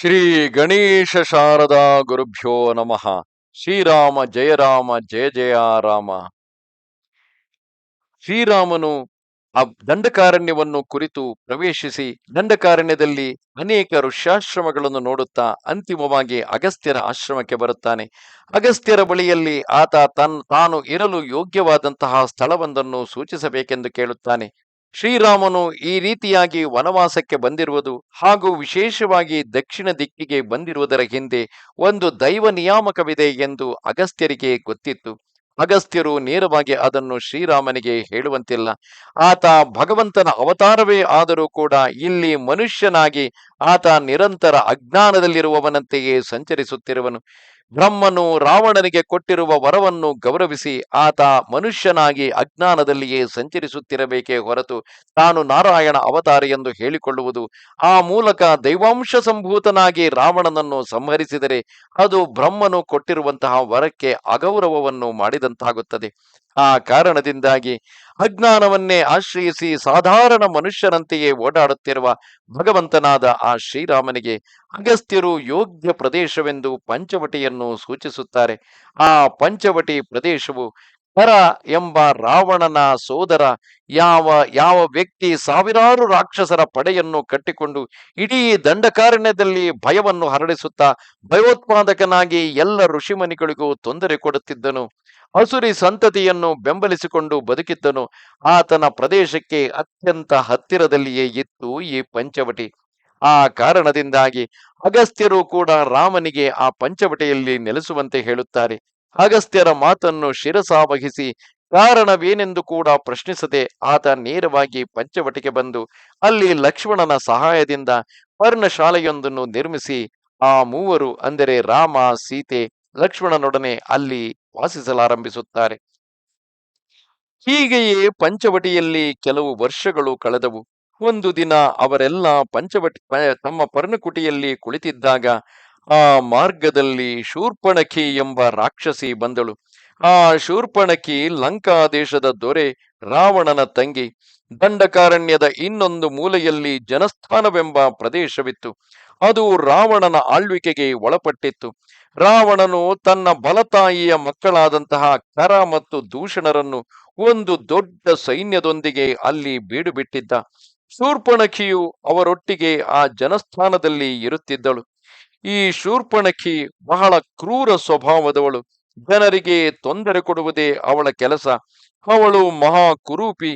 ಶ್ರೀ ಗಣೇಶ ಶಾರದಾ ಗುರುಭ್ಯೋ ನಮಃ. ಶ್ರೀರಾಮ ಜಯ ರಾಮ ಜಯ ಜಯ ರಾಮ. ಶ್ರೀರಾಮನು ಆ ದಂಡಕಾರಣ್ಯವನ್ನು ಕುರಿತು ಪ್ರವೇಶಿಸಿ ದಂಡಕಾರಣ್ಯದಲ್ಲಿ ಅನೇಕ ಋಷ್ಯಾಶ್ರಮಗಳನ್ನು ನೋಡುತ್ತಾ ಅಂತಿಮವಾಗಿ ಅಗಸ್ತ್ಯರ ಆಶ್ರಮಕ್ಕೆ ಬರುತ್ತಾನೆ. ಅಗಸ್ತ್ಯರ ಬಳಿಯಲ್ಲಿ ಆತ ತನ್ ತಾನು ಇರಲು ಯೋಗ್ಯವಾದಂತಹ ಸ್ಥಳವೊಂದನ್ನು ಸೂಚಿಸಬೇಕೆಂದು ಕೇಳುತ್ತಾನೆ. ಶ್ರೀರಾಮನು ಈ ರೀತಿಯಾಗಿ ವನವಾಸಕ್ಕೆ ಬಂದಿರುವುದು ಹಾಗೂ ವಿಶೇಷವಾಗಿ ದಕ್ಷಿಣ ದಿಕ್ಕಿಗೆ ಬಂದಿರುವುದರ ಹಿಂದೆ ಒಂದು ದೈವ ನಿಯಾಮಕವಿದೆ ಎಂದು ಅಗಸ್ತ್ಯರಿಗೆ ಗೊತ್ತಿತ್ತು. ಅಗಸ್ತ್ಯರು ನೇರವಾಗಿ ಅದನ್ನು ಶ್ರೀರಾಮನಿಗೆ ಹೇಳುವಂತಿಲ್ಲ. ಆತ ಭಗವಂತನ ಅವತಾರವೇ ಆದರೂ ಕೂಡ ಇಲ್ಲಿ ಮನುಷ್ಯನಾಗಿ ಆತ ನಿರಂತರ ಅಜ್ಞಾನದಲ್ಲಿರುವವನಂತೆಯೇ ಸಂಚರಿಸುತ್ತಿರುವನು. ಬ್ರಹ್ಮನು ರಾವಣನಿಗೆ ಕೊಟ್ಟಿರುವ ವರವನ್ನು ಗೌರವಿಸಿ ಆತ ಮನುಷ್ಯನಾಗಿ ಅಜ್ಞಾನದಲ್ಲಿಯೇ ಸಂಚರಿಸುತ್ತಿರಬೇಕೇ ಹೊರತು ತಾನು ನಾರಾಯಣ ಅವತಾರ ಎಂದು ಹೇಳಿಕೊಳ್ಳುವುದು. ಆ ಮೂಲಕ ದೈವಾಂಶ ಸಂಭೂತನಾಗಿ ರಾವಣನನ್ನು ಸಂಹರಿಸಿದರೆ ಅದು ಬ್ರಹ್ಮನು ಕೊಟ್ಟಿರುವಂತಹ ವರಕ್ಕೆ ಅಗೌರವವನ್ನು ಮಾಡಿದಂತಾಗುತ್ತದೆ. ಆ ಕಾರಣದಿಂದಾಗಿ ಅಜ್ಞಾನವನ್ನೇ ಆಶ್ರಯಿಸಿ ಸಾಧಾರಣ ಮನುಷ್ಯನಂತೆಯೇ ಓಡಾಡುತ್ತಿರುವ ಭಗವಂತನಾದ ಆ ಶ್ರೀರಾಮನಿಗೆ ಅಗಸ್ತ್ಯರು ಯೋಗ್ಯ ಪ್ರದೇಶವೆಂದು ಪಂಚವಟಿಯನ್ನು ಸೂಚಿಸುತ್ತಾರೆ. ಆ ಪಂಚವಟಿ ಪ್ರದೇಶವು ಕರ ಎಂಬ ರಾವಣನ ಸೋದರ ಯಾವ ಯಾವ ವ್ಯಕ್ತಿ ಸಾವಿರಾರು ರಾಕ್ಷಸರ ಪಡೆಯನ್ನು ಕಟ್ಟಿಕೊಂಡು ಇಡೀ ದಂಡಕಾರಣ್ಯದಲ್ಲಿ ಭಯವನ್ನು ಹರಡಿಸುತ್ತಾ ಭಯೋತ್ಪಾದಕನಾಗಿ ಎಲ್ಲ ಋಷಿಮನಿಗಳಿಗೂ ತೊಂದರೆ ಕೊಡುತ್ತಿದ್ದನು. ಹಸುರಿ ಸಂತತಿಯನ್ನು ಬೆಂಬಲಿಸಿಕೊಂಡು ಬದುಕಿದ್ದನು. ಆತನ ಪ್ರದೇಶಕ್ಕೆ ಅತ್ಯಂತ ಹತ್ತಿರದಲ್ಲಿಯೇ ಇತ್ತು ಈ ಪಂಚವಟಿ. ಆ ಕಾರಣದಿಂದಾಗಿ ಅಗಸ್ತ್ಯರು ಕೂಡ ರಾಮನಿಗೆ ಆ ಪಂಚವಟಿಯಲ್ಲಿ ನೆಲೆಸುವಂತೆ ಹೇಳುತ್ತಾರೆ. ಅಗಸ್ತ್ಯರ ಮಾತನ್ನು ಶಿರಸಾವಹಿಸಿ ಕಾರಣವೇನೆಂದು ಕೂಡ ಪ್ರಶ್ನಿಸದೆ ಆತ ನೇರವಾಗಿ ಪಂಚವಟಿಗೆ ಬಂದು ಅಲ್ಲಿ ಲಕ್ಷ್ಮಣನ ಸಹಾಯದಿಂದ ಪರ್ಣಶಾಲೆಯೊಂದನ್ನು ನಿರ್ಮಿಸಿ ಆ ಮೂವರು ಅಂದರೆ ರಾಮ, ಸೀತೆ ಲಕ್ಷ್ಮಣನೊಡನೆ ಅಲ್ಲಿ ವಾಸಿಸಲಾರಂಭಿಸುತ್ತಾರೆ. ಹೀಗೆಯೇ ಪಂಚವಟಿಯಲ್ಲಿ ಕೆಲವು ವರ್ಷಗಳು ಕಳೆದವು. ಒಂದು ದಿನ ಅವರೆಲ್ಲ ಪಂಚವಟಿ ತಮ್ಮ ಪರ್ಣಕುಟಿಯಲ್ಲಿ ಕುಳಿತಿದ್ದಾಗ ಆ ಮಾರ್ಗದಲ್ಲಿ ಶೂರ್ಪಣಖಿ ಎಂಬ ರಾಕ್ಷಸಿ ಬಂದಳು. ಆ ಶೂರ್ಪಣಖಿ ಲಂಕಾ ದೇಶದ ದೊರೆ ರಾವಣನ ತಂಗಿ. ದಂಡಕಾರಣ್ಯದ ಇನ್ನೊಂದು ಮೂಲೆಯಲ್ಲಿ ಜನಸ್ಥಾನವೆಂಬ ಪ್ರದೇಶವಿತ್ತು. ಅದು ರಾವಣನ ಆಳ್ವಿಕೆಗೆ ಒಳಪಟ್ಟಿತ್ತು. ರಾವಣನು ತನ್ನ ಬಲತಾಯಿಯ ಮಕ್ಕಳಾದಂತಹ ಕರ ಮತ್ತು ದೂಷಣರನ್ನು ಒಂದು ದೊಡ್ಡ ಸೈನ್ಯದೊಂದಿಗೆ ಅಲ್ಲಿ ಬೀಡು ಬಿಟ್ಟಿದ್ದ ಶೂರ್ಪಣಖಿಯು ಅವರೊಟ್ಟಿಗೆ ಆ ಜನಸ್ಥಾನದಲ್ಲಿ ಇರುತ್ತಿದ್ದಳು. ಈ ಶೂರ್ಪಣಖಿ ಬಹಳ ಕ್ರೂರ ಸ್ವಭಾವದವಳು. ಜನರಿಗೆ ತೊಂದರೆ ಕೊಡುವುದೇ ಅವಳ ಕೆಲಸ. ಅವಳು ಮಹಾ ಕುರೂಪಿ.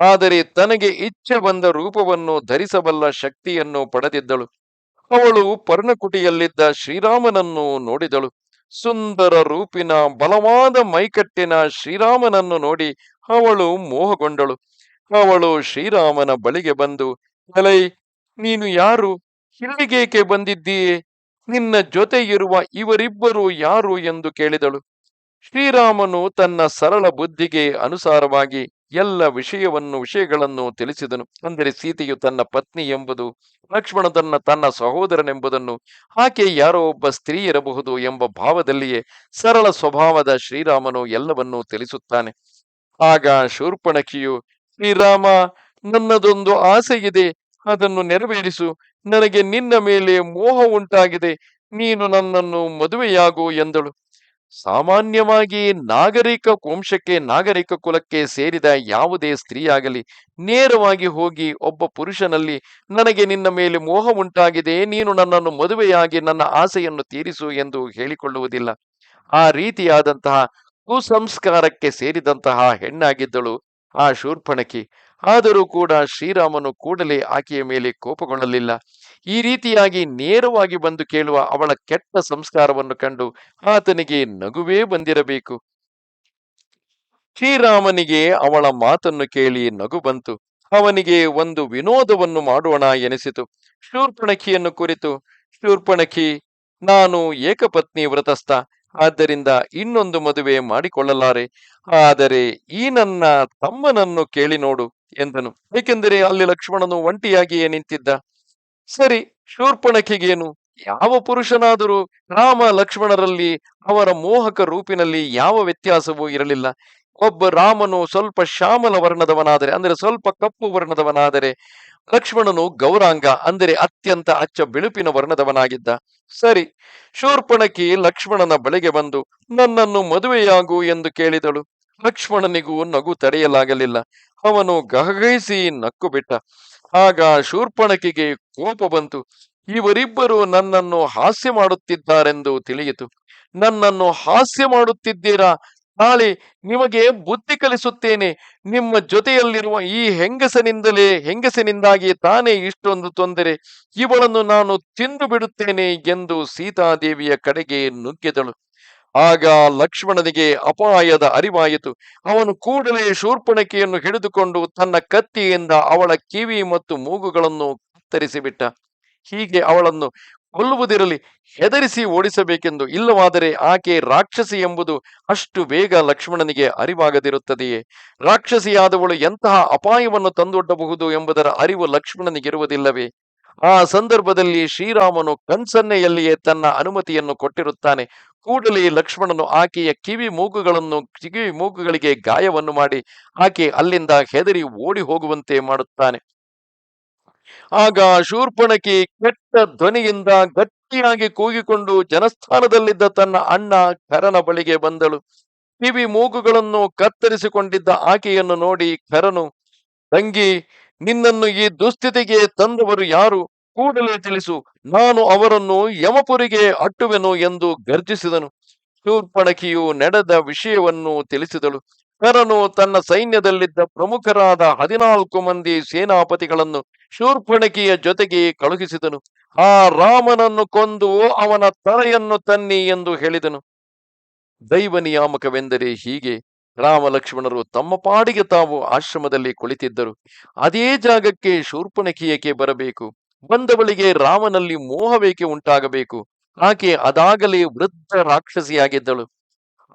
ಆದರೆ ತನಗೆ ಇಚ್ಛೆ ಬಂದ ರೂಪವನ್ನು ಧರಿಸಬಲ್ಲ ಶಕ್ತಿಯನ್ನು ಪಡೆದಿದ್ದಳು. ಅವಳು ಪರ್ಣಕುಟಿಯಲ್ಲಿದ್ದ ಶ್ರೀರಾಮನನ್ನು ನೋಡಿದಳು. ಸುಂದರ ರೂಪಿನ ಬಲವಾದ ಮೈಕಟ್ಟಿನ ಶ್ರೀರಾಮನನ್ನು ನೋಡಿ ಅವಳು ಮೋಹಗೊಂಡಳು. ಅವಳು ಶ್ರೀರಾಮನ ಬಳಿಗೆ ಬಂದು ಎಲೈ ನೀನು ಯಾರು? ಇಲ್ಲಿಗೇಕೆ ಬಂದಿದ್ದೀಯೆ ನಿನ್ನ ಜೊತೆ ಇರುವ ಇವರಿಬ್ಬರು ಯಾರು? ಎಂದು ಕೇಳಿದಳು. ಶ್ರೀರಾಮನು ತನ್ನ ಸರಳ ಬುದ್ಧಿಗೆ ಅನುಸಾರವಾಗಿ ಎಲ್ಲ ವಿಷಯವನ್ನು, ವಿಷಯಗಳನ್ನು ತಿಳಿಸಿದನು. ಅಂದರೆ ಸೀತೆಯು ತನ್ನ ಪತ್ನಿ ಎಂಬುದು, ಲಕ್ಷ್ಮಣ ತನ್ನ ತನ್ನ ಸಹೋದರನೆಂಬುದನ್ನು, ಆಕೆ ಯಾರೋ ಒಬ್ಬ ಸ್ತ್ರೀ ಇರಬಹುದು ಎಂಬ ಭಾವದಲ್ಲಿಯೇ ಸರಳ ಸ್ವಭಾವದ ಶ್ರೀರಾಮನು ಎಲ್ಲವನ್ನೂ ತಿಳಿಸುತ್ತಾನೆ. ಆಗ ಶೂರ್ಪಣಕಿಯು ಶ್ರೀರಾಮ, ನನ್ನದೊಂದು ಆಸೆ ಇದೆ ಅದನ್ನು ನೆರವೇರಿಸು. ನನಗೆ ನಿನ್ನ ಮೇಲೆ ಮೋಹ ಉಂಟಾಗಿದೆ. ನೀನು ನನ್ನನ್ನು ಮದುವೆಯಾಗು ಎಂದಳು. ಸಾಮಾನ್ಯವಾಗಿ ನಾಗರಿಕ ವಂಶಕ್ಕೆ, ನಾಗರಿಕ ಕುಲಕ್ಕೆ ಸೇರಿದ ಯಾವುದೇ ಸ್ತ್ರೀಯಾಗಲಿ ನೇರವಾಗಿ ಹೋಗಿ ಒಬ್ಬ ಪುರುಷನಲ್ಲಿ, ನನಗೆ ನಿನ್ನ ಮೇಲೆ ಮೋಹ ಉಂಟಾಗಿದೆ, ನೀನು ನನ್ನನ್ನು ಮದುವೆಯಾಗಿ ನನ್ನ ಆಸೆಯನ್ನು ತೀರಿಸು ಎಂದು ಹೇಳಿಕೊಳ್ಳುವುದಿಲ್ಲ. ಆ ರೀತಿಯಾದಂತಹ ಕುಸಂಸ್ಕಾರಕ್ಕೆ ಸೇರಿದಂತಹ ಹೆಣ್ಣಾಗಿದ್ದಳು ಆ ಶೂರ್ಪಣಕಿ. ಆದರೂ ಕೂಡ ಶ್ರೀರಾಮನು ಕೂಡಲೇ ಆಕೆಯ ಮೇಲೆ ಕೋಪಗೊಳ್ಳಲಿಲ್ಲ. ಈ ರೀತಿಯಾಗಿ ನೇರವಾಗಿ ಬಂದು ಕೇಳುವ ಅವಳ ಕೆಟ್ಟ ಸಂಸ್ಕಾರವನ್ನು ಕಂಡು ಆತನಿಗೆ ನಗುವೇ ಬಂದಿರಬೇಕು. ಶ್ರೀರಾಮನಿಗೆ ಅವಳ ಮಾತನ್ನು ಕೇಳಿ ನಗು ಬಂತು. ಅವನಿಗೆ ಒಂದು ವಿನೋದವನ್ನು ಮಾಡೋಣ ಎನಿಸಿತು. ಶೂರ್ಪಣಖಿಯನ್ನು ಕುರಿತು, ಶೂರ್ಪಣಖಿ, ನಾನು ಏಕಪತ್ನಿ ವ್ರತಸ್ಥ. ಆದ್ದರಿಂದ ಇನ್ನೊಂದು ಮದುವೆ ಮಾಡಿಕೊಳ್ಳಲಾರೆ. ಆದರೆ ಈ ನನ್ನ ತಮ್ಮನನ್ನು ಕೇಳಿ ನೋಡು ಎಂದನು. ಏಕೆಂದರೆ ಅಲ್ಲಿ ಲಕ್ಷ್ಮಣನು ಒಂಟಿಯಾಗಿಯೇ ನಿಂತಿದ್ದ. ಸರಿ ಶೂರ್ಪಣಕಿಗೇನು ಯಾವ ಪುರುಷನಾದರೂ ರಾಮ ಲಕ್ಷ್ಮಣರಲ್ಲಿ ಅವರ ಮೋಹಕ ರೂಪಿನಲ್ಲಿ ಯಾವ ವ್ಯತ್ಯಾಸವೂ ಇರಲಿಲ್ಲ. ಒಬ್ಬ ರಾಮನು ಸ್ವಲ್ಪ ಶ್ಯಾಮಲ ವರ್ಣದವನಾದರೆ, ಅಂದರೆ ಸ್ವಲ್ಪ ಕಪ್ಪು ವರ್ಣದವನಾದರೆ, ಲಕ್ಷ್ಮಣನು ಗೌರಾಂಗ, ಅಂದರೆ ಅತ್ಯಂತ ಅಚ್ಚ ಬಿಳುಪಿನ ವರ್ಣದವನಾಗಿದ್ದ. ಸರಿ, ಶೂರ್ಪಣಕಿ ಲಕ್ಷ್ಮಣನ ಬಳಿಗೆ ಬಂದು, ನನ್ನನ್ನು ಮದುವೆಯಾಗು ಎಂದು ಕೇಳಿದಳು. ಲಕ್ಷ್ಮಣನಿಗೂ ನಗು ತಡೆಯಲಾಗಲಿಲ್ಲ. ಅವನು ಗಹಗಹಿಸಿ ನಕ್ಕು ಬಿಟ್ಟ ಆಗ ಶೂರ್ಪಣಕಿಗೆ ಕೋಪ ಬಂತು. ಇವರಿಬ್ಬರು ನನ್ನನ್ನು ಹಾಸ್ಯ ಮಾಡುತ್ತಿದ್ದಾರೆಂದು ತಿಳಿಯಿತು. ನನ್ನನ್ನು ಹಾಸ್ಯ ಮಾಡುತ್ತಿದ್ದೀರಾ? ನಾಳೆ ನಿಮಗೆ ಬುದ್ಧಿ ಕಲಿಸುತ್ತೇನೆ. ನಿಮ್ಮ ಜೊತೆಯಲ್ಲಿರುವ ಈ ಹೆಂಗಸನಿಂದಲೇ, ಹೆಂಗಸನಿಂದಾಗಿ ತಾನೇ ಇಷ್ಟೊಂದು ತೊಂದರೆ, ಇವಳನ್ನು ನಾನು ತಿಂದು ಬಿಡುತ್ತೇನೆ ಎಂದು ಸೀತಾದೇವಿಯ ಕಡೆಗೆ ನುಗ್ಗಿದಳು. ಆಗ ಲಕ್ಷ್ಮಣನಿಗೆ ಅಪಾಯದ ಅರಿವಾಯಿತು. ಅವನು ಕೂಡಲೇ ಶೂರ್ಪಣಕೆಯನ್ನು ಹಿಡಿದುಕೊಂಡು ತನ್ನ ಕತ್ತಿಯಿಂದ ಅವಳ ಕಿವಿ ಮತ್ತು ಮೂಗುಗಳನ್ನು ಕತ್ತರಿಸಿಬಿಟ್ಟ. ಹೀಗೆ ಅವಳನ್ನು ಕೊಲ್ಲುವುದಿರಲಿ, ಹೆದರಿಸಿ ಓಡಿಸಬೇಕೆಂದು ಇಲ್ಲವಾದರೆ ಆಕೆ ರಾಕ್ಷಸಿ ಎಂಬುದು ಅಷ್ಟು ಬೇಗ ಲಕ್ಷ್ಮಣನಿಗೆ ಅರಿವಾಗದಿರುತ್ತದೆಯೇ? ರಾಕ್ಷಸಿಯಾದವಳು ಎಂತಹ ಅಪಾಯವನ್ನು ತಂದೊಡ್ಡಬಹುದು ಎಂಬುದರ ಅರಿವು ಲಕ್ಷ್ಮಣನಿಗಿರುವುದಿಲ್ಲವೇ? ಆ ಸಂದರ್ಭದಲ್ಲಿ ಶ್ರೀರಾಮನು ಕನ್ಸನ್ನೆಯಲ್ಲಿಯೇ ತನ್ನ ಅನುಮತಿಯನ್ನು ಕೊಟ್ಟಿರುತ್ತಾನೆ. ಕೂಡಲೇ ಲಕ್ಷ್ಮಣನು ಆಕೆಯ ಕಿವಿ ಮೂಗುಗಳನ್ನು, ಕಿವಿ ಮೂಗುಗಳಿಗೆ ಗಾಯವನ್ನು ಮಾಡಿ ಆಕೆ ಅಲ್ಲಿಂದ ಹೆದರಿ ಓಡಿ ಹೋಗುವಂತೆ ಮಾಡುತ್ತಾನೆ. ಆಗ ಶೂರ್ಪಣಕಿ ಕೆಟ್ಟ ಧ್ವನಿಯಿಂದ ಗಟ್ಟಿಯಾಗಿ ಕೂಗಿಕೊಂಡು ಜನಸ್ಥಾನದಲ್ಲಿದ್ದ ತನ್ನ ಅಣ್ಣ ಖರನ ಬಳಿಗೆ ಬಂದಳು. ಕಿವಿ ಮೂಗುಗಳನ್ನು ಕತ್ತರಿಸಿಕೊಂಡಿದ್ದ ಆಕೆಯನ್ನು ನೋಡಿ ಕರನು ತಂಗಿ, ನಿನ್ನನ್ನು ಈ ದುಸ್ಥಿತಿಗೆ ತಂದವರು ಯಾರು? ಕೂಡಲೇ ತಿಳಿಸು, ನಾನು ಅವರನ್ನು ಯಮಪುರಿಗೆ ಅಟ್ಟುವೆನು ಎಂದು ಗರ್ಜಿಸಿದನು. ಶೂರ್ಪಣಕಿಯು ನಡೆದ ವಿಷಯವನ್ನು ತಿಳಿಸಿದಳು. ಕರನು ತನ್ನ ಸೈನ್ಯದಲ್ಲಿದ್ದ ಪ್ರಮುಖರಾದ ಹದಿನಾಲ್ಕು ಮಂದಿ ಸೇನಾಪತಿಗಳನ್ನು ಶೂರ್ಪಣಕಿಯ ಜೊತೆಗೆ ಕಳುಹಿಸಿದನು. ಆ ರಾಮನನ್ನು ಕೊಂದು ಅವನ ತಲೆಯನ್ನು ತನ್ನಿ ಎಂದು ಹೇಳಿದನು. ದೈವ ನಿಯಾಮಕವೆಂದರೆ ಹೀಗೆ. ರಾಮ ಲಕ್ಷ್ಮಣರು ತಮ್ಮ ಪಾಡಿಗೆ ತಾವು ಆಶ್ರಮದಲ್ಲಿ ಕುಳಿತಿದ್ದರು. ಅದೇ ಜಾಗಕ್ಕೆ ಶೂರ್ಪಣಕಿಯಕ್ಕೆ ಬರಬೇಕು. ಬಂದವಳಿಗೆ ರಾಮನಲ್ಲಿ ಮೋಹವೇಕೆ ಉಂಟಾಗಬೇಕು. ಆಕೆ ಅದಾಗಲೇ ವೃದ್ಧ ರಾಕ್ಷಸಿಯಾಗಿದ್ದಳು.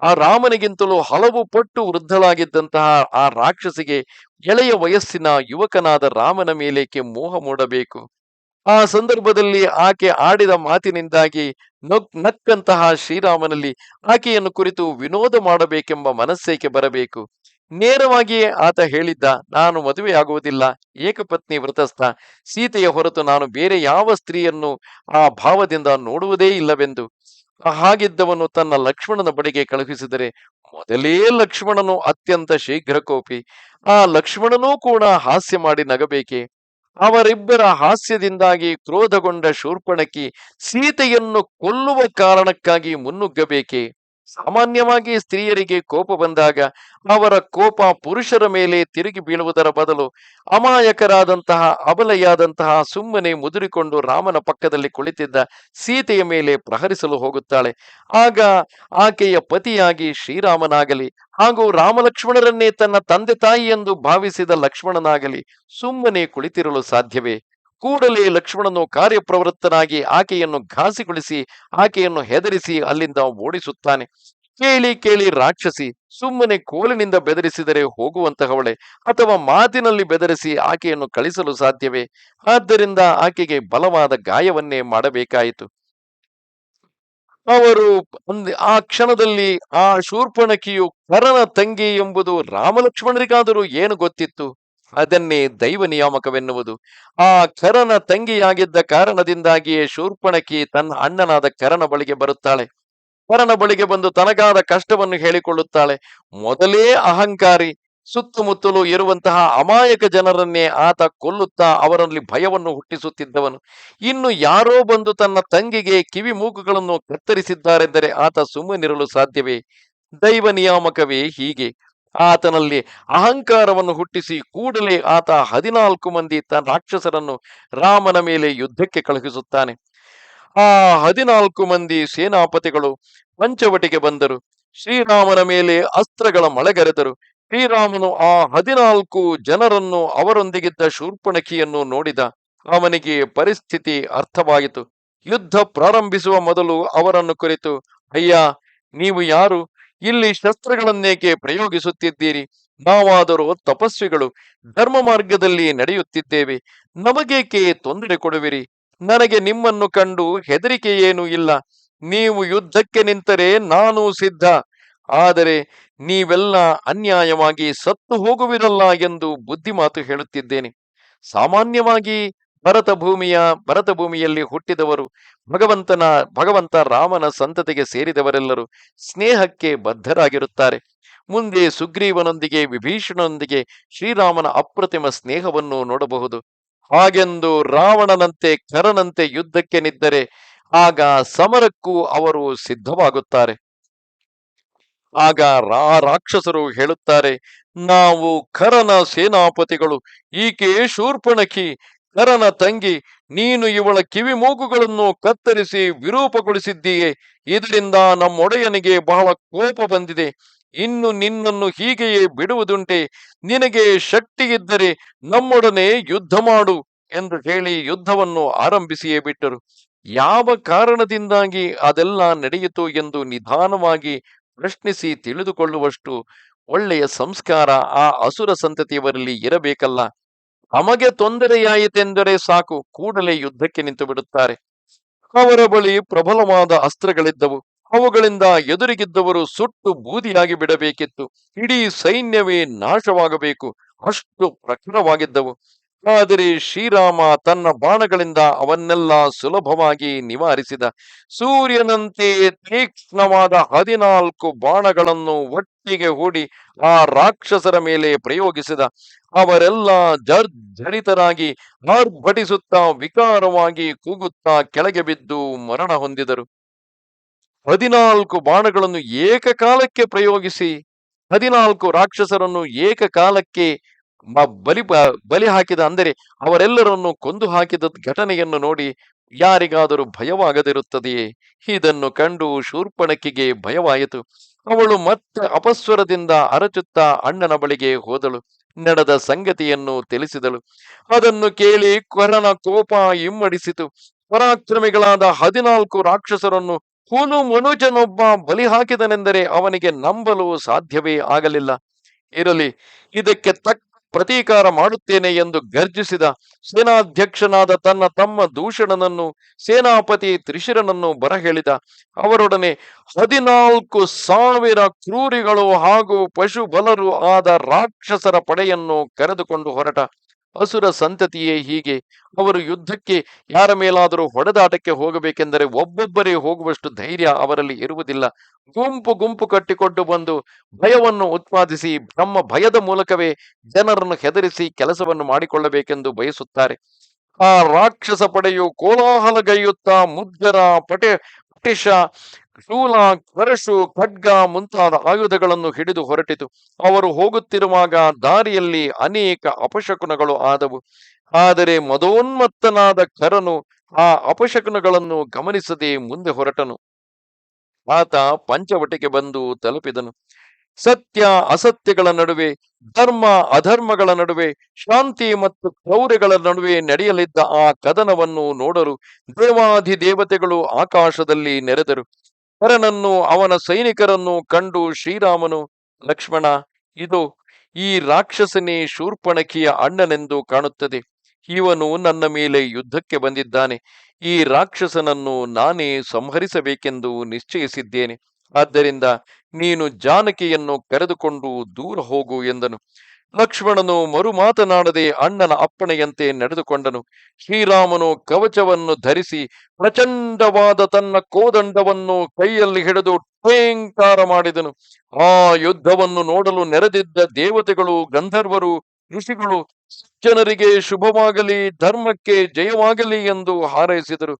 ಆ ರಾಮನಿಗಿಂತಲೂ ಹಲವು ಪಟ್ಟು ವೃದ್ಧಳಾಗಿದ್ದಂತಹ ಆ ರಾಕ್ಷಸಿಗೆ ಎಳೆಯ ವಯಸ್ಸಿನ ಯುವಕನಾದ ರಾಮನ ಮೇಲೇಕೆ ಮೋಹ ಮೂಡಬೇಕು? ಆ ಸಂದರ್ಭದಲ್ಲಿ ಆಕೆ ಆಡಿದ ಮಾತಿನಿಂದಾಗಿ ನಕ್ ನಕ್ಕಂತಹ ಶ್ರೀರಾಮನಲ್ಲಿ ಆಕೆಯನ್ನು ಕುರಿತು ವಿನೋದ ಮಾಡಬೇಕೆಂಬ ಮನಸ್ಸೇಕೆ ಬರಬೇಕು? ನೇರವಾಗಿಯೇ ಆತ ಹೇಳಿದ್ದ, ನಾನು ಮದುವೆಯಾಗುವುದಿಲ್ಲ, ಏಕಪತ್ನಿ ವ್ರತಸ್ಥ. ಸೀತೆಯ ಹೊರತು ನಾನು ಬೇರೆ ಯಾವ ಸ್ತ್ರೀಯನ್ನು ಆ ಭಾವದಿಂದ ನೋಡುವುದೇ ಇಲ್ಲವೆಂದು ಹಾಗಿದ್ದವನು ತನ್ನ ಲಕ್ಷ್ಮಣನ ಬಳಿಗೆ ಕಳುಹಿಸಿದರೆ ಮೊದಲೇ ಲಕ್ಷ್ಮಣನು ಅತ್ಯಂತ ಶೀಘ್ರ ಕೋಪಿ ಆ ಲಕ್ಷ್ಮಣನೂ ಕೂಡ ಹಾಸ್ಯ ಮಾಡಿ ನಗಬೇಕೆ? ಅವರಿಬ್ಬರ ಹಾಸ್ಯದಿಂದಾಗಿ ಕ್ರೋಧಗೊಂಡ ಶೂರ್ಪಣಕಿ ಸೀತೆಯನ್ನು ಕೊಲ್ಲುವ ಕಾರಣಕ್ಕಾಗಿ ಮುನ್ನುಗ್ಗಬೇಕೆ? ಸಾಮಾನ್ಯವಾಗಿ ಸ್ತ್ರೀಯರಿಗೆ ಕೋಪ ಬಂದಾಗ ಅವರ ಕೋಪ ಪುರುಷರ ಮೇಲೆ ತಿರುಗಿ ಬೀಳುವುದರ ಬದಲು ಅಮಾಯಕರಾದಂತಹ, ಅಬಲೆಯಾದಂತಹ ಸುಮ್ಮನೆ ಮುದುರಿಕೊಂಡು ರಾಮನ ಪಕ್ಕದಲ್ಲಿ ಕುಳಿತಿದ್ದ ಸೀತೆಯ ಮೇಲೆ ಪ್ರಹರಿಸಲು ಹೋಗುತ್ತಾಳೆ. ಆಗ ಆಕೆಯ ಪತಿಯಾಗಿ ಶ್ರೀರಾಮನಾಗಲಿ ಹಾಗೂ ರಾಮಲಕ್ಷ್ಮಣರನ್ನೇ ತನ್ನ ತಂದೆ ತಾಯಿ ಎಂದು ಭಾವಿಸಿದ ಲಕ್ಷ್ಮಣನಾಗಲಿ ಸುಮ್ಮನೆ ಕುಳಿತಿರಲು ಸಾಧ್ಯವೇ? ಕೂಡಲೇ ಲಕ್ಷ್ಮಣನು ಕಾರ್ಯಪ್ರವೃತ್ತನಾಗಿ ಆಕೆಯನ್ನು ಘಾಸಿಗೊಳಿಸಿ, ಆಕೆಯನ್ನು ಹೆದರಿಸಿ ಅಲ್ಲಿಂದ ಓಡಿಸುತ್ತಾನೆ. ಕೇಳಿ ಕೇಳಿ ರಾಕ್ಷಸಿ, ಸುಮ್ಮನೆ ಕೋಲಿನಿಂದ ಬೆದರಿಸಿದರೆ ಹೋಗುವಂತಹವಳೆ, ಅಥವಾ ಮಾತಿನಲ್ಲಿ ಬೆದರಿಸಿ ಆಕೆಯನ್ನು ಕಳಿಸಲು ಸಾಧ್ಯವೇ? ಆದ್ದರಿಂದ ಆಕೆಗೆ ಬಲವಾದ ಗಾಯವನ್ನೇ ಮಾಡಬೇಕಾಯಿತು. ಅವರು ಆ ಕ್ಷಣದಲ್ಲಿ ಆ ಶೂರ್ಪಣಕಿಯು ಕರನ ತಂಗಿ ಎಂಬುದು ರಾಮಲಕ್ಷ್ಮಣರಿಗಾದರೂ ಏನು ಗೊತ್ತಿತ್ತು? ಅದನ್ನೇ ದೈವ ನಿಯಾಮಕವೆನ್ನುವುದು. ಆ ಕರನ ತಂಗಿಯಾಗಿದ್ದ ಕಾರಣದಿಂದಾಗಿಯೇ ಶೂರ್ಪಣಕಿ ತನ್ನ ಅಣ್ಣನಾದ ಕರನ ಬಳಿಗೆ ಬರುತ್ತಾಳೆ. ಕರನ ಬಳಿಗೆ ಬಂದು ತನಗಾದ ಕಷ್ಟವನ್ನು ಹೇಳಿಕೊಳ್ಳುತ್ತಾಳೆ. ಮೊದಲೇ ಅಹಂಕಾರಿ, ಸುತ್ತಮುತ್ತಲು ಇರುವಂತಹ ಅಮಾಯಕ ಜನರನ್ನೇ ಆತ ಕೊಲ್ಲುತ್ತಾ ಅವರಲ್ಲಿ ಭಯವನ್ನು ಹುಟ್ಟಿಸುತ್ತಿದ್ದವನು. ಇನ್ನು ಯಾರೋ ಬಂದು ತನ್ನ ತಂಗಿಗೆ ಕಿವಿ ಮೂಗುಗಳನ್ನು ಕತ್ತರಿಸಿದ್ದಾರೆಂದರೆ ಆತ ಸುಮ್ಮನಿರಲು ಸಾಧ್ಯವೇ? ದೈವ ನಿಯಾಮಕವೇ ಹೀಗೆ. ಆತನಲ್ಲಿ ಅಹಂಕಾರವನ್ನು ಹುಟ್ಟಿಸಿ ಕೂಡಲೇ ಆತ ಹದಿನಾಲ್ಕು ಮಂದಿ ತನ್ನ ರಾಕ್ಷಸರನ್ನು ರಾಮನ ಮೇಲೆ ಯುದ್ಧಕ್ಕೆ ಕಳುಹಿಸುತ್ತಾನೆ. ಆ ಹದಿನಾಲ್ಕು ಮಂದಿ ಸೇನಾಪತಿಗಳು ಪಂಚವಟಿಗೆ ಬಂದರು. ಶ್ರೀರಾಮನ ಮೇಲೆ ಅಸ್ತ್ರಗಳ ಮಳೆಗರೆದರು. ಶ್ರೀರಾಮನು ಆ ಹದಿನಾಲ್ಕು ಜನರನ್ನು ಅವರೊಂದಿಗಿದ್ದ ಶೂರ್ಪಣಕಿಯನ್ನು ನೋಡಿದ. ಅವನಿಗೆ ಪರಿಸ್ಥಿತಿ ಅರ್ಥವಾಯಿತು. ಯುದ್ಧ ಪ್ರಾರಂಭಿಸುವ ಮೊದಲು ಅವರನ್ನು ಕುರಿತು, ಅಯ್ಯ, ನೀವು ಯಾರು? ಇಲ್ಲಿ ಶಸ್ತ್ರಗಳನ್ನೇಕೆ ಪ್ರಯೋಗಿಸುತ್ತಿದ್ದೀರಿ? ನಾವಾದರೂ ತಪಸ್ವಿಗಳು, ಧರ್ಮ ಮಾರ್ಗದಲ್ಲಿ ನಡೆಯುತ್ತಿದ್ದೇವೆ. ನಮಗೇಕೆ ತೊಂದರೆ ಕೊಡುವಿರಿ? ನನಗೆ ನಿಮ್ಮನ್ನು ಕಂಡು ಹೆದರಿಕೆ ಏನೂ ಇಲ್ಲ. ನೀವು ಯುದ್ಧಕ್ಕೆ ನಿಂತರೆ ನಾನು ಸಿದ್ಧ. ಆದರೆ ನೀವೆಲ್ಲ ಅನ್ಯಾಯವಾಗಿ ಸತ್ತು ಹೋಗುವಿರಲ್ಲ ಎಂದು ಬುದ್ಧಿಮಾತು ಹೇಳುತ್ತಿದ್ದೇನೆ. ಸಾಮಾನ್ಯವಾಗಿ ಭರತ ಭೂಮಿಯ ಭರತ ಭೂಮಿಯಲ್ಲಿ ಹುಟ್ಟಿದವರು ಭಗವಂತನ, ಭಗವಂತ ರಾಮನ ಸಂತತಿಗೆ ಸೇರಿದವರೆಲ್ಲರೂ ಸ್ನೇಹಕ್ಕೆ ಬದ್ಧರಾಗಿರುತ್ತಾರೆ. ಮುಂದೆ ಸುಗ್ರೀವನೊಂದಿಗೆ, ವಿಭೀಷಣನೊಂದಿಗೆ ಶ್ರೀರಾಮನ ಅಪ್ರತಿಮ ಸ್ನೇಹವನ್ನು ನೋಡಬಹುದು. ಹಾಗೆಂದು ರಾವಣನಂತೆ ಕರನಂತೆ ಯುದ್ಧಕ್ಕೆ ನಿದ್ದರೆ ಆಗ ಸಮರಕ್ಕೂ ಅವರು ಸಿದ್ಧವಾಗುತ್ತಾರೆ. ಆಗ ರಾ, ರಾಕ್ಷಸರು ಹೇಳುತ್ತಾರೆ, ನಾವು ಖರನ ಸೇನಾಪತಿಗಳು, ಈಕೆ ಶೂರ್ಪಣಖಿ ಖರನ ತಂಗಿ, ನೀನು ಇವಳ ಕಿವಿ ಮೂಗುಗಳನ್ನು ಕತ್ತರಿಸಿ ವಿರೂಪಗೊಳಿಸಿದ್ದೀಯೆ. ಇದರಿಂದ ನಮ್ಮೊಡೆಯನಿಗೆ ಬಹಳ ಕೋಪ ಬಂದಿದೆ. ಇನ್ನು ನಿನ್ನನ್ನು ಹೀಗೆಯೇ ಬಿಡುವುದುಂಟೆ. ನಿನಗೆ ಶಕ್ತಿ ಇದ್ದರೆ ನಮ್ಮೊಡನೆ ಯುದ್ಧ ಮಾಡು ಎಂದು ಹೇಳಿ ಯುದ್ಧವನ್ನು ಆರಂಭಿಸಿಯೇ ಬಿಟ್ಟರು. ಯಾವ ಕಾರಣದಿಂದಾಗಿ ಅದೆಲ್ಲ ನಡೆಯಿತು ಎಂದು ನಿಧಾನವಾಗಿ ಪ್ರಶ್ನಿಸಿ ತಿಳಿದುಕೊಳ್ಳುವಷ್ಟು ಒಳ್ಳೆಯ ಸಂಸ್ಕಾರ ಆ ಅಸುರ ಸಂತತಿಯವರಲ್ಲಿ ಇರಬೇಕಲ್ಲ. ನಮಗೆ ತೊಂದರೆಯಾಯಿತೆಂದರೆ ಸಾಕು, ಕೂಡಲೇ ಯುದ್ಧಕ್ಕೆ ನಿಂತು ಬಿಡುತ್ತಾರೆ. ಅವರ ಬಳಿ ಪ್ರಬಲವಾದ ಅಸ್ತ್ರಗಳಿದ್ದವು. ಅವುಗಳಿಂದ ಎದುರಿಗಿದ್ದವರು ಸುಟ್ಟು ಬೂದಿಯಾಗಿ ಬಿಡಬೇಕಿತ್ತು. ಇಡೀ ಸೈನ್ಯವೇ ನಾಶವಾಗಬೇಕು. ಅಷ್ಟು ಪ್ರಖರವಾಗಿದ್ದವು. ಆದರೆ ಶ್ರೀರಾಮ ತನ್ನ ಬಾಣಗಳಿಂದ ಅವನ್ನೆಲ್ಲ ಸುಲಭವಾಗಿ ನಿವಾರಿಸಿದ. ಸೂರ್ಯನಂತೆ ತೀಕ್ಷ್ಣವಾದ ಹದಿನಾಲ್ಕು ಬಾಣಗಳನ್ನು ಒಟ್ಟಿಗೆ ಹೂಡಿ ಆ ರಾಕ್ಷಸರ ಮೇಲೆ ಪ್ರಯೋಗಿಸಿದ. ಅವರೆಲ್ಲ ಜರ್ಜರಿತರಾಗಿ ಆರ್ಭಟಿಸುತ್ತಾ ವಿಕಾರವಾಗಿ ಕೂಗುತ್ತಾ ಕೆಳಗೆ ಬಿದ್ದು ಮರಣ ಹೊಂದಿದರು. ಹದಿನಾಲ್ಕು ಬಾಣಗಳನ್ನು ಏಕಕಾಲಕ್ಕೆ ಪ್ರಯೋಗಿಸಿ, ಹದಿನಾಲ್ಕು ರಾಕ್ಷಸರನ್ನು ಏಕಕಾಲಕ್ಕೆ ಬಲಿ ಬಲಿ ಹಾಕಿದ ಅಂದರೆ ಅವರೆಲ್ಲರನ್ನು ಕೊಂದು ಹಾಕಿದ ಘಟನೆಯನ್ನು ನೋಡಿ ಯಾರಿಗಾದರೂ ಭಯವಾಗದಿರುತ್ತದೆಯೇ? ಇದನ್ನು ಕಂಡು ಶೂರ್ಪಣಕಿಗೆ ಭಯವಾಯಿತು. ಅವಳು ಮತ್ತೆ ಅಪಸ್ವರದಿಂದ ಅರಚುತ್ತಾ ಅಣ್ಣನ ಬಳಿಗೆ ಹೋದಳು. ನಡೆದ ಸಂಗತಿಯನ್ನು ತಿಳಿಸಿದಳು. ಅದನ್ನು ಕೇಳಿ ಕೊರನ ಕೋಪ ಇಮ್ಮಡಿಸಿತು ಪರಾಕ್ರಮಿಗಳಾದ ಹದಿನಾಲ್ಕು ರಾಕ್ಷಸರನ್ನು ಹುಲು ಮನುಜನೊಬ್ಬ ಬಲಿ ಹಾಕಿದನೆಂದರೆ ಅವನಿಗೆ ನಂಬಲು ಸಾಧ್ಯವೇ ಆಗಲಿಲ್ಲ. ಇರಲಿ, ಇದಕ್ಕೆ ತಕ್ಕ ಪ್ರತೀಕಾರ ಮಾಡುತ್ತೇನೆ ಎಂದು ಗರ್ಜಿಸಿದ ಸೇನಾಧ್ಯಕ್ಷನಾದ ತನ್ನ ತಮ್ಮ ದೂಷಣನನ್ನು, ಸೇನಾಪತಿ ತ್ರಿಶಿರನನ್ನು ಬರಹೇಳಿದ. ಅವರೊಡನೆ ಹದಿನಾಲ್ಕು ಸಾವಿರ ಕ್ರೂರಿಗಳು ಹಾಗೂ ಪಶುಬಲರು ಆದ ರಾಕ್ಷಸರ ಪಡೆಯನ್ನು ಕರೆದುಕೊಂಡು ಹೊರಟ. ಅಸುರ ಸಂತತಿಯೇ ಹೀಗೆ ಅವರು ಯುದ್ಧಕ್ಕೆ ಯಾರ ಮೇಲಾದರೂ ಹೊಡೆದಾಟಕ್ಕೆ ಹೋಗಬೇಕೆಂದರೆ ಒಬ್ಬೊಬ್ಬರೇ ಹೋಗುವಷ್ಟು ಧೈರ್ಯ ಅವರಲ್ಲಿ ಇರುವುದಿಲ್ಲ. ಗುಂಪು ಗುಂಪು ಕಟ್ಟಿಕೊಂಡು ಬಂದು ಭಯವನ್ನು ಉತ್ಪಾದಿಸಿ ಬ್ರಹ್ಮ ಭಯದ ಮೂಲಕವೇ ಜನರನ್ನು ಹೆದರಿಸಿ ಕೆಲಸವನ್ನು ಮಾಡಿಕೊಳ್ಳಬೇಕೆಂದು ಬಯಸುತ್ತಾರೆ. ಆ ರಾಕ್ಷಸ ಪಡೆಯು ಕೋಲಾಹಲಗೈಯುತ್ತಾ ಮುದ್ಗರ ಪಟೆ ಪಟಿಶ ಶೂಲ ಕರಶು ಖಡ್ಗ ಮುಂತಾದ ಆಯುಧಗಳನ್ನು ಹಿಡಿದು ಹೊರಟಿತು. ಅವರು ಹೋಗುತ್ತಿರುವಾಗ ದಾರಿಯಲ್ಲಿ ಅನೇಕ ಅಪಶಕುನಗಳು ಆದವು. ಆದರೆ ಮದೋನ್ಮತ್ತನಾದ ಕರನು ಆ ಅಪಶಕುನಗಳನ್ನು ಗಮನಿಸದೆ ಮುಂದೆ ಹೊರಟನು. ಆತ ಪಂಚವಟಿಗೆ ಬಂದು ತಲುಪಿದನು. ಸತ್ಯ ಅಸತ್ಯಗಳ ನಡುವೆ, ಧರ್ಮ ಅಧರ್ಮಗಳ ನಡುವೆ, ಶಾಂತಿ ಮತ್ತು ಕ್ರೌರ್ಯಗಳ ನಡುವೆ ನಡೆಯಲಿದ್ದ ಆ ಕದನವನ್ನು ನೋಡಲು ದೇವಾಧಿ ದೇವತೆಗಳು ಆಕಾಶದಲ್ಲಿ ನೆರೆದರು. ಹರನನ್ನು ಅವನ ಸೈನಿಕರನ್ನು ಕಂಡು ಶ್ರೀರಾಮನು, ಲಕ್ಷ್ಮಣ, ಇದು ಈ ರಾಕ್ಷಸನೇ ಶೂರ್ಪಣಖಿಯ ಅಣ್ಣನೆಂದು ಕಾಣುತ್ತದೆ. ಇವನು ನನ್ನ ಮೇಲೆ ಯುದ್ಧಕ್ಕೆ ಬಂದಿದ್ದಾನೆ. ಈ ರಾಕ್ಷಸನನ್ನು ನಾನೇ ಸಂಹರಿಸಬೇಕೆಂದು ನಿಶ್ಚಯಿಸಿದ್ದೇನೆ. ಆದ್ದರಿಂದ ನೀನು ಜಾನಕಿಯನ್ನು ಕರೆದುಕೊಂಡು ದೂರ ಹೋಗು ಎಂದನು. ಲಕ್ಷ್ಮಣನು ಮರುಮಾತನಾಡದೆ ಅಣ್ಣನ ಅಪ್ಪಣೆಯಂತೆ ನಡೆದುಕೊಂಡನು. ಶ್ರೀರಾಮನು ಕವಚವನ್ನು ಧರಿಸಿ ಪ್ರಚಂಡವಾದ ತನ್ನ ಕೋದಂಡವನ್ನು ಕೈಯಲ್ಲಿ ಹಿಡಿದು ಟ್ವೇಂಕಾರ ಮಾಡಿದನು. ಆ ಯುದ್ಧವನ್ನು ನೋಡಲು ನೆರೆದಿದ್ದ ದೇವತೆಗಳು, ಗಂಧರ್ವರು, ಋಷಿಗಳು ಜನರಿಗೆ ಶುಭವಾಗಲಿ, ಧರ್ಮಕ್ಕೆ ಜಯವಾಗಲಿ ಎಂದು ಹಾರೈಸಿದರು.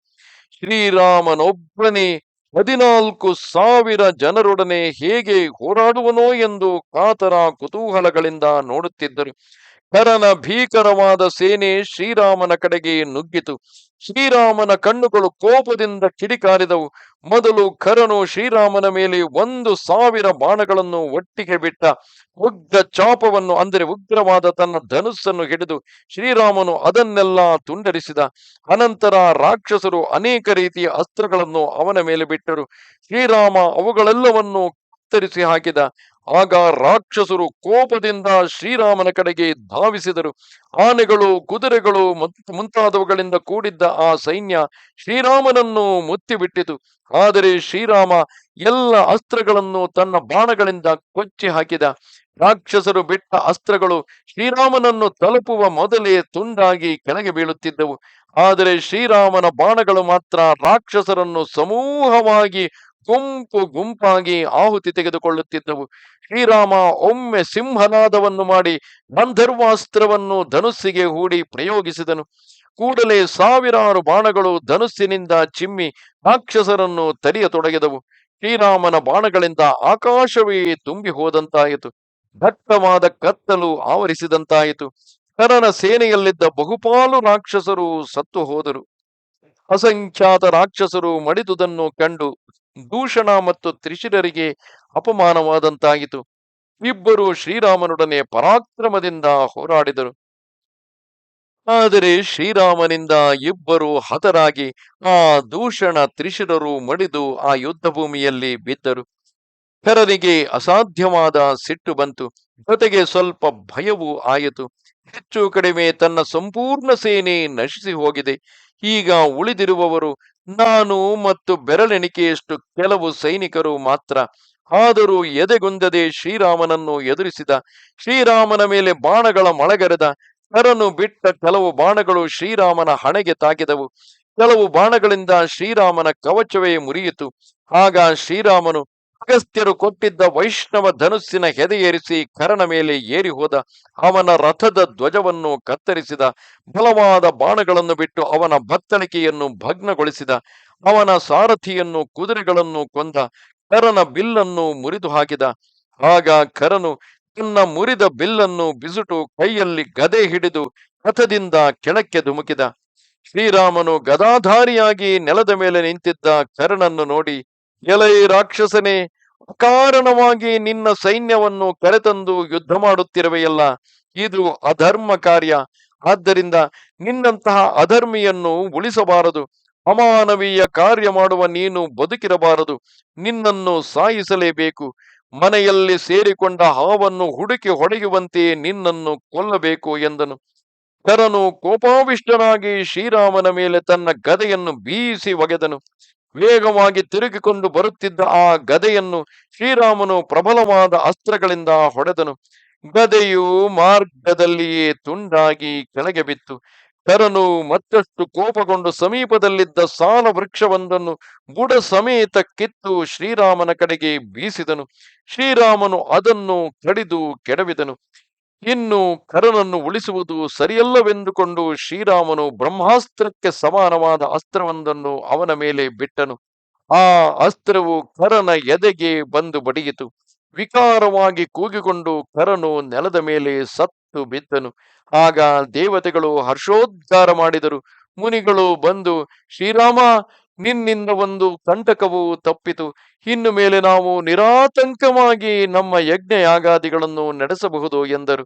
ಶ್ರೀರಾಮನೊಬ್ಬನೇ ಹದಿನಾಲ್ಕು ಸಾವಿರ ಜನರೊಡನೆ ಹೇಗೆ ಹೋರಾಡುವನೋ ಎಂದು ಕಾತರ ಕುತೂಹಲಗಳಿಂದ ನೋಡುತ್ತಿದ್ದರು. ಕರನ ಭೀಕರವಾದ ಸೇನೆ ಶ್ರೀರಾಮನ ಕಡೆಗೆ ನುಗ್ಗಿತು. ಶ್ರೀರಾಮನ ಕಣ್ಣುಗಳು ಕೋಪದಿಂದ ಕಿಡಿಕಾರಿದವು. ಮೊದಲು ಖರನು ಶ್ರೀರಾಮನ ಮೇಲೆ ಒಂದು ಸಾವಿರ ಬಾಣಗಳನ್ನು ಒಟ್ಟಿಗೆ ಬಿಟ್ಟ. ಉಗ್ರ ಚಾಪವನ್ನು, ಅಂದರೆ ಉಗ್ರವಾದ ತನ್ನ ಧನುಸ್ಸನ್ನು ಹಿಡಿದು ಶ್ರೀರಾಮನು ಅದನ್ನೆಲ್ಲ ತುಂಡರಿಸಿದ. ಅನಂತರ ರಾಕ್ಷಸರು ಅನೇಕ ರೀತಿಯ ಅಸ್ತ್ರಗಳನ್ನು ಅವನ ಮೇಲೆ ಬಿಟ್ಟರು. ಶ್ರೀರಾಮ ಅವುಗಳೆಲ್ಲವನ್ನು ಕತ್ತರಿಸಿ ಹಾಕಿದ. ಆಗ ರಾಕ್ಷಸರು ಕೋಪದಿಂದ ಶ್ರೀರಾಮನ ಕಡೆಗೆ ಧಾವಿಸಿದರು. ಆನೆಗಳು, ಕುದುರೆಗಳು ಮುಂತಾದವುಗಳಿಂದ ಕೂಡಿದ್ದ ಆ ಸೈನ್ಯ ಶ್ರೀರಾಮನನ್ನು ಮುತ್ತಿಬಿಟ್ಟಿತು. ಆದರೆ ಶ್ರೀರಾಮ ಎಲ್ಲ ಅಸ್ತ್ರಗಳನ್ನು ತನ್ನ ಬಾಣಗಳಿಂದ ಕೊಚ್ಚಿ ಹಾಕಿದ. ರಾಕ್ಷಸರು ಬಿಟ್ಟ ಅಸ್ತ್ರಗಳು ಶ್ರೀರಾಮನನ್ನು ತಲುಪುವ ಮೊದಲೇ ತುಂಡಾಗಿ ಕೆಳಗೆ ಬೀಳುತ್ತಿದ್ದವು. ಆದರೆ ಶ್ರೀರಾಮನ ಬಾಣಗಳು ಮಾತ್ರ ರಾಕ್ಷಸರನ್ನು ಸಮೂಹವಾಗಿ ಗುಂಪು ಗುಂಪಾಗಿ ಆಹುತಿ ತೆಗೆದುಕೊಳ್ಳುತ್ತಿದ್ದವು. ಶ್ರೀರಾಮ ಒಮ್ಮೆ ಸಿಂಹನಾದವನ್ನು ಮಾಡಿ ಗಂಧರ್ವಾಸ್ತ್ರವನ್ನು ಧನುಸ್ಸಿಗೆ ಹೂಡಿ ಪ್ರಯೋಗಿಸಿದನು. ಕೂಡಲೇ ಸಾವಿರಾರು ಬಾಣಗಳು ಧನುಸ್ಸಿನಿಂದ ಚಿಮ್ಮಿ ರಾಕ್ಷಸರನ್ನು ತರಿಯತೊಡಗಿದವು. ಶ್ರೀರಾಮನ ಬಾಣಗಳಿಂದ ಆಕಾಶವೇ ತುಂಬಿ ಹೋದಂತಾಯಿತು ದಟ್ಟವಾದ ಕತ್ತಲು ಆವರಿಸಿದಂತಾಯಿತು. ಕರನ ಸೇನೆಯಲ್ಲಿದ್ದ ಬಹುಪಾಲು ರಾಕ್ಷಸರು ಸತ್ತು ಹೋದರು ಅಸಂಖ್ಯಾತ ರಾಕ್ಷಸರು ಮಡಿದುದನ್ನು ಕಂಡು ದೂಷಣ ಮತ್ತು ತ್ರಿಶಿರರಿಗೆ ಅಪಮಾನವಾದಂತಾಯಿತು. ಇಬ್ಬರು ಶ್ರೀರಾಮನೊಡನೆ ಪರಾಕ್ರಮದಿಂದ ಹೋರಾಡಿದರು. ಆದರೆ ಶ್ರೀರಾಮನಿಂದ ಇಬ್ಬರು ಹತರಾಗಿ ಆ ದೂಷಣ ತ್ರಿಶಿರರು ಮಡಿದು ಆ ಯುದ್ಧ ಭೂಮಿಯಲ್ಲಿ ಬಿದ್ದರು. ಹೆರನಿಗೆ ಅಸಾಧ್ಯವಾದ ಸಿಟ್ಟು ಬಂತು. ಜೊತೆಗೆ ಸ್ವಲ್ಪ ಭಯವೂ ಆಯಿತು. ಹೆಚ್ಚು ಕಡಿಮೆ ತನ್ನ ಸಂಪೂರ್ಣ ಸೇನೆ ನಶಿಸಿ ಹೋಗಿದೆ ಈಗ ಉಳಿದಿರುವವರು ನಾನು ಮತ್ತು ಬೆರಳೆಣಿಕೆಯಷ್ಟು ಕೆಲವು ಸೈನಿಕರು ಮಾತ್ರ ಆದರೂ ಎದೆಗುಂದದೆ ಶ್ರೀರಾಮನನ್ನು ಎದುರಿಸಿದ ಶ್ರೀರಾಮನ ಮೇಲೆ ಬಾಣಗಳ ಮಳೆಗರೆದ ಕರನು ಬಿಟ್ಟ ಕೆಲವು ಬಾಣಗಳು ಶ್ರೀರಾಮನ ಹಣೆಗೆ ತಾಕಿದವು ಕೆಲವು ಬಾಣಗಳಿಂದ ಶ್ರೀರಾಮನ ಕವಚವೇ ಮುರಿಯಿತು. ಆಗ ಶ್ರೀರಾಮನು ಅಗಸ್ತ್ಯರು ಕೊಟ್ಟಿದ್ದ ವೈಷ್ಣವ ಧನುಸ್ಸಿನ ಹೆದೆಯೇರಿಸಿ ಕರನ ಮೇಲೆ ಏರಿ ಹೋದ ಅವನ ರಥದ ಧ್ವಜವನ್ನು ಕತ್ತರಿಸಿದ ಬಲವಾದ ಬಾಣಗಳನ್ನು ಬಿಟ್ಟು ಅವನ ಬತ್ತಳಿಕೆಯನ್ನು ಭಗ್ನಗೊಳಿಸಿದ ಅವನ ಸಾರಥಿಯನ್ನು ಕುದುರೆಗಳನ್ನು ಕೊಂದ ಕರನ ಬಿಲ್ಲನ್ನು ಮುರಿದು ಹಾಕಿದ. ಆಗ ಕರನು ತನ್ನ ಮುರಿದ ಬಿಲ್ಲನ್ನು ಬಿಸುಟು ಕೈಯಲ್ಲಿ ಗದೆ ಹಿಡಿದು ರಥದಿಂದ ಕೆಳಕ್ಕೆ ಧುಮುಕಿದ. ಶ್ರೀರಾಮನು ಗದಾಧಾರಿಯಾಗಿ ನೆಲದ ಮೇಲೆ ನಿಂತಿದ್ದ ಕರನನ್ನು ನೋಡಿ ಎಲೈ ರಾಕ್ಷಸನೇ, ಕಾರಣವಾಗಿ ನಿನ್ನ ಸೈನ್ಯವನ್ನು ಕರೆತಂದು ಯುದ್ಧ ಮಾಡುತ್ತಿರುವೆಯಲ್ಲ, ಇದು ಅಧರ್ಮ ಕಾರ್ಯ. ಆದ್ದರಿಂದ ನಿನ್ನಂತಹ ಅಧರ್ಮಿಯನ್ನು ಉಳಿಸಬಾರದು. ಅಮಾನವೀಯ ಕಾರ್ಯ ಮಾಡುವ ನೀನು ಬದುಕಿರಬಾರದು. ನಿನ್ನನ್ನು ಸಾಯಿಸಲೇಬೇಕು. ಮನೆಯಲ್ಲಿ ಸೇರಿಕೊಂಡ ಹಾವನ್ನು ಹುಡುಕಿ ಹೊಡೆಯುವಂತೆ ನಿನ್ನನ್ನು ಕೊಲ್ಲಬೇಕು ಎಂದನು. ಕರನು ಕೋಪಾವಿಷ್ಟನಾಗಿ ಶ್ರೀರಾಮನ ಮೇಲೆ ತನ್ನ ಗದೆಯನ್ನು ಬೀಸಿ ಒಗೆದನು. ವೇಗವಾಗಿ ತಿರುಗಿಕೊಂಡು ಬರುತ್ತಿದ್ದ ಆ ಗದೆಯನ್ನು ಶ್ರೀರಾಮನು ಪ್ರಬಲವಾದ ಅಸ್ತ್ರಗಳಿಂದ ಹೊಡೆದನು. ಗದೆಯು ಮಾರ್ಗದಲ್ಲಿಯೇ ತುಂಡಾಗಿ ಕೆಳಗೆ ಬಿತ್ತು. ಕರನು ಮತ್ತಷ್ಟು ಕೋಪಗೊಂಡು ಸಮೀಪದಲ್ಲಿದ್ದ ಸಾಲ ವೃಕ್ಷವೊಂದನ್ನು ಬುಡ ಸಮೇತ ಕಿತ್ತು ಶ್ರೀರಾಮನ ಕಡೆಗೆ ಬೀಸಿದನು. ಶ್ರೀರಾಮನು ಅದನ್ನು ಕಡಿದು ಕೆಡವಿದನು. ಇನ್ನು ಕರನನ್ನು ಉಳಿಸುವುದು ಸರಿಯಲ್ಲವೆಂದುಕೊಂಡು ಶ್ರೀರಾಮನು ಬ್ರಹ್ಮಾಸ್ತ್ರಕ್ಕೆ ಸಮಾನವಾದ ಅಸ್ತ್ರವೊಂದನ್ನು ಅವನ ಮೇಲೆ ಬಿಟ್ಟನು. ಆ ಅಸ್ತ್ರವು ಕರನ ಎದೆಗೆ ಬಂದು ಬಡಿಯಿತು. ವಿಕಾರವಾಗಿ ಕೂಗಿಕೊಂಡು ಕರನು ನೆಲದ ಮೇಲೆ ಸತ್ತು ಬಿದ್ದನು. ಆಗ ದೇವತೆಗಳು ಹರ್ಷೋದ್ಗಾರ ಮಾಡಿದರು. ಮುನಿಗಳು ಬಂದು, ಶ್ರೀರಾಮ ನಿನ್ನಿಂದ ಒಂದು ಕಂಟಕವು ತಪ್ಪಿತು. ಇನ್ನು ಮೇಲೆ ನಾವು ನಿರಾತಂಕವಾಗಿ ನಮ್ಮ ಯಜ್ಞ ಯಾಗಾದಿಗಳನ್ನು ನಡೆಸಬಹುದು ಎಂದರು.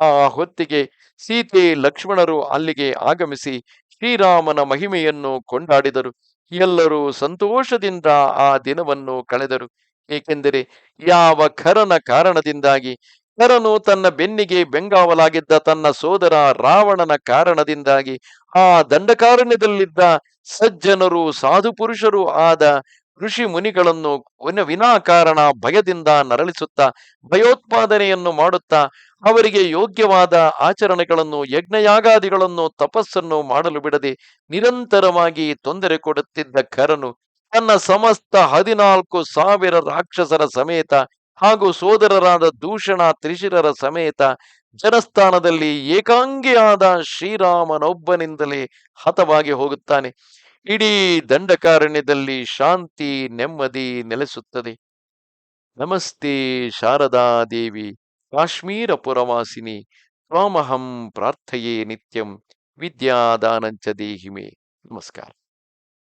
ಆ ಹೊತ್ತಿಗೆ ಸೀತೆ ಲಕ್ಷ್ಮಣರು ಅಲ್ಲಿಗೆ ಆಗಮಿಸಿ ಶ್ರೀರಾಮನ ಮಹಿಮೆಯನ್ನು ಕೊಂಡಾಡಿದರು. ಎಲ್ಲರೂ ಸಂತೋಷದಿಂದ ಆ ದಿನವನ್ನು ಕಳೆದರು. ಏಕೆಂದರೆ ಯಾವ ಖರನ ಕಾರಣದಿಂದಾಗಿ ಖರನು ತನ್ನ ಬೆನ್ನಿಗೆ ಬೆಂಗಾವಲಾಗಿದ್ದ ತನ್ನ ಸೋದರ ರಾವಣನ ಕಾರಣದಿಂದಾಗಿ ಆ ದಂಡಕಾರಣ್ಯದಲ್ಲಿದ್ದ ಸಜ್ಜನರು ಸಾಧು ಪುರುಷರು ಆದ ಋಷಿ ಮುನಿಗಳನ್ನು ವಿನ ವಿನಾಕಾರಣ ಭಯದಿಂದ ನರಳಿಸುತ್ತಾ, ಭಯೋತ್ಪಾದನೆಯನ್ನು ಮಾಡುತ್ತಾ, ಅವರಿಗೆ ಯೋಗ್ಯವಾದ ಆಚರಣೆಗಳನ್ನು, ಯಜ್ಞಯಾಗಾದಿಗಳನ್ನು, ತಪಸ್ಸನ್ನು ಮಾಡಲು ಬಿಡದೆ ನಿರಂತರವಾಗಿ ತೊಂದರೆ ಕೊಡುತ್ತಿದ್ದ ಕರನು ತನ್ನ ಸಮಸ್ತ ಹದಿನಾಲ್ಕು ಸಾವಿರ ರಾಕ್ಷಸರ ಸಮೇತ ಹಾಗೂ ಸೋದರರಾದ ದೂಷಣ ತ್ರಿಶಿರರ ಸಮೇತ ಜನಸ್ಥಾನದಲ್ಲಿ ಏಕಾಂಗಿಯಾದ ಶ್ರೀರಾಮನೊಬ್ಬನಿಂದಲೇ ಹತವಾಗಿ ಹೋಗುತ್ತಾನೆ. ಇಡೀ ದಂಡಕಾರಣ್ಯದಲ್ಲಿ ಶಾಂತಿ, ನೆಮ್ಮದಿ ನೆಲೆಸುತ್ತದೆ. ನಮಸ್ತೆ ಶಾರದಾ ದೇವಿ, ಕಾಶ್ಮೀರ ಪುರವಾಸಿನಿ ತ್ವಾಮಹಂ ಪ್ರಾರ್ಥೆಯೇ ನಿತ್ಯಂ ವಿದ್ಯಾದಾನಂಚ ದೇಹಿಮೆ. ನಮಸ್ಕಾರ.